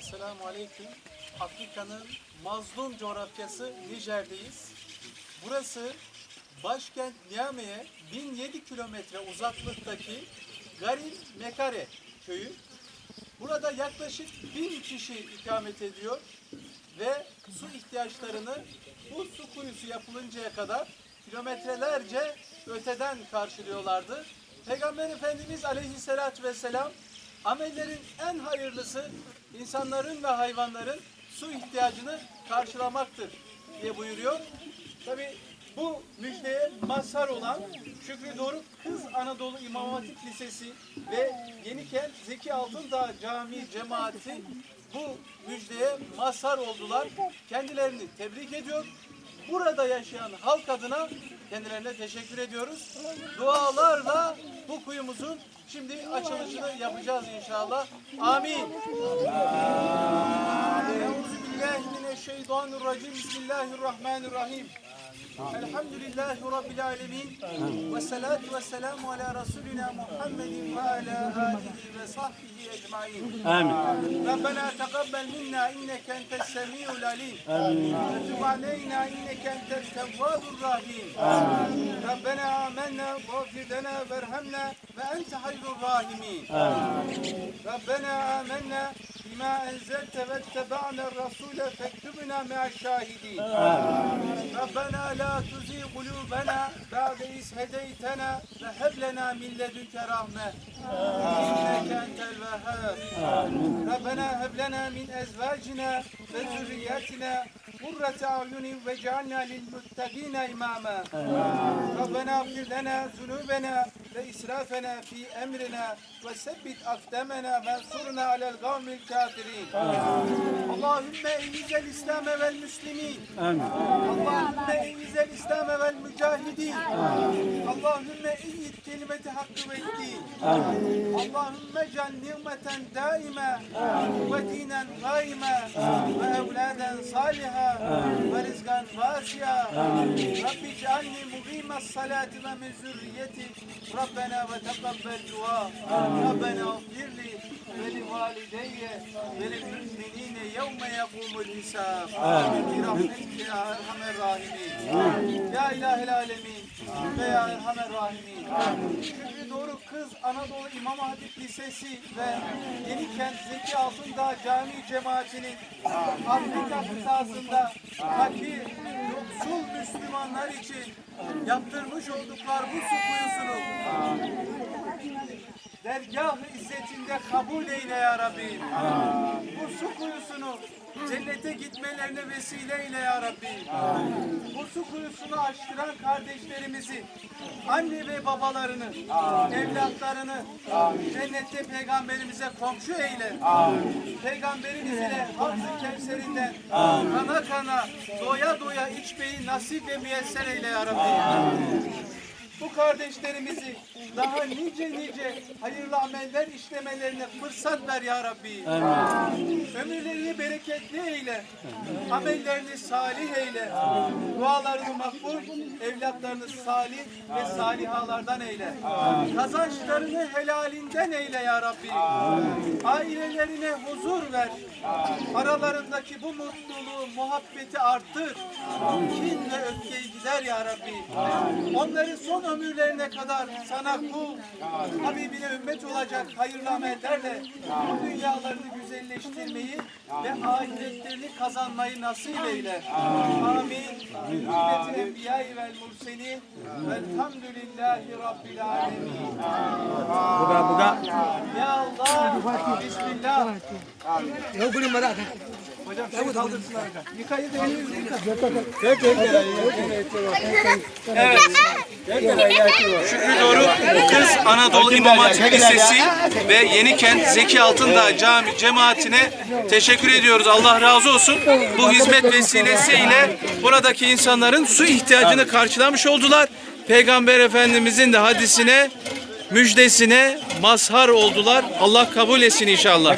Esselamu Aleyküm. Afrika'nın mazlum coğrafyası Nijer'deyiz. Burası başkent Niamey'e 1007 kilometre uzaklıktaki Garil Mekare köyü. Burada yaklaşık bin kişi ikamet ediyor ve su ihtiyaçlarını bu su kuyusu yapılıncaya kadar kilometrelerce öteden karşılıyorlardı. Peygamber Efendimiz Aleyhisselatü Vesselam amellerin en hayırlısı insanların ve hayvanların su ihtiyacını karşılamaktır diye buyuruyor. Tabi bu müjdeye mazhar olan Şükrü Doruk Kız Anadolu İmam Hatip Lisesi ve Yenikent Zeki Altındağ Camii cemaati bu müjdeye mazhar oldular. Kendilerini tebrik ediyor. Burada yaşayan halk adına kendilerine teşekkür ediyoruz. Dualarla bu kuyumuzun şimdi açılışını yapacağız inşallah. Amin. Euzu billahi mineşşeytanirracim. Bismillahirrahmanirrahim. Elhamdülillahi Rabbil alemin. Ve salatu ve selamu ala Resulina Muhammedin ve ala alihi ve sahbihi ecmain. Amin. Rabbena teqabbel minna inneke entes semiul alim. Amin. Ve tub aleyna inneke entes tevvabur rahim. Amin. Rabbena amennâ ve lana verhamna ve ente hayrul rahimin. Amin. Rabbena amennâ بما انزلت واتبعنا الرسول فاكتبنا مع الشاهدين ربنا لا تزغ قلوبنا بعد إذ هديتنا وهب لنا من لدنك رحمة إنك أنت الوهاب ربنا هب لنا من أزواجنا وذرياتنا قرة أعين واجعلنا للمتقين إماما ربنا اغفر لنا ذنوبنا ve israfena fi emrina ve sebbit akdemena ve surna alel gavmil kafirin. Allahümme eyyizel İslam'e vel müslimin. Amin. Allahümme eyyizel İslam'e vel mücahidin. Allahümme eyyid kelimeti hakkı ve din. Allahümme cal nimeten daime ve dinen gaime ve evladen saliha ve rizgan vasiya. Rabbi cealni mugime salati ve min zürriyeti ربنا وتقبل دعاء ربنا اغفر لي ولوالدي وللمؤمنين يوم يقوم الحساب برحمتك يا ارحم الراحمين يا اله العالمين ve ya Erhamer Rahimin. Şükrü Doğru Kız Anadolu İmam Hatip Lisesi ve Yenikent Zeki Altındağ Camii Cemaati'nin Afrika kıtasında fakir, yoksul Müslümanlar için yaptırmış oldukları bu su kuyusunu dergah izzetinde kabul eyle ya Rabbi. Bu su kuyusunu cennete gitmelerine vesile eyle ya Rabbi. Bu su kuyusunu açtıran kardeşlerimizi, anne ve babalarını, evlatlarını cennette peygamberimize komşu eyle. Peygamberimiz ile Havz-ı Kevser'inden kana kana, doya doya içmeyi nasip ve müyesser eyle ya Rabbi bu kardeşlerimizi daha nice nice hayırlı ameller işlemelerine fırsat ver ya Rabbi. Ömürlerini bereketli eyle. Amellerini salih eyle. Dualarını makbul, evlatlarını salih ve salihalardan eyle. Kazançlarını helalinden eyle ya Rabbi. Ailelerine huzur ver. Aralarındaki bu mutluluğu, muhabbeti arttır. Kin ve öfkeyi gider ya Rabbi. Onları son ömürlerine kadar sana kul, Habibine ümmet olacak hayırlı amellerle bu dünyalarını güzelleştirmeyi ve ahiretlerini kazanmayı nasip eyle. Amin. Hürmetin enbiyayı vel murselin. Velhamdülillahi Rabbil alemin. Buga buga. Ya Allah. Bismillah. Yok gülüm bana. Hocam şunu kaldırsınlar hocam. Yıkayı da elinizi yıka. Şükrü Doruk Kız Anadolu İmam Hatip Lisesi ve Yenikent Zeki Altındağ Cami cemaatine teşekkür ediyoruz. Allah razı olsun. Bu hizmet vesilesiyle buradaki insanların su ihtiyacını karşılamış oldular. Peygamber Efendimizin de hadisine, müjdesine mazhar oldular. Allah kabul etsin inşallah.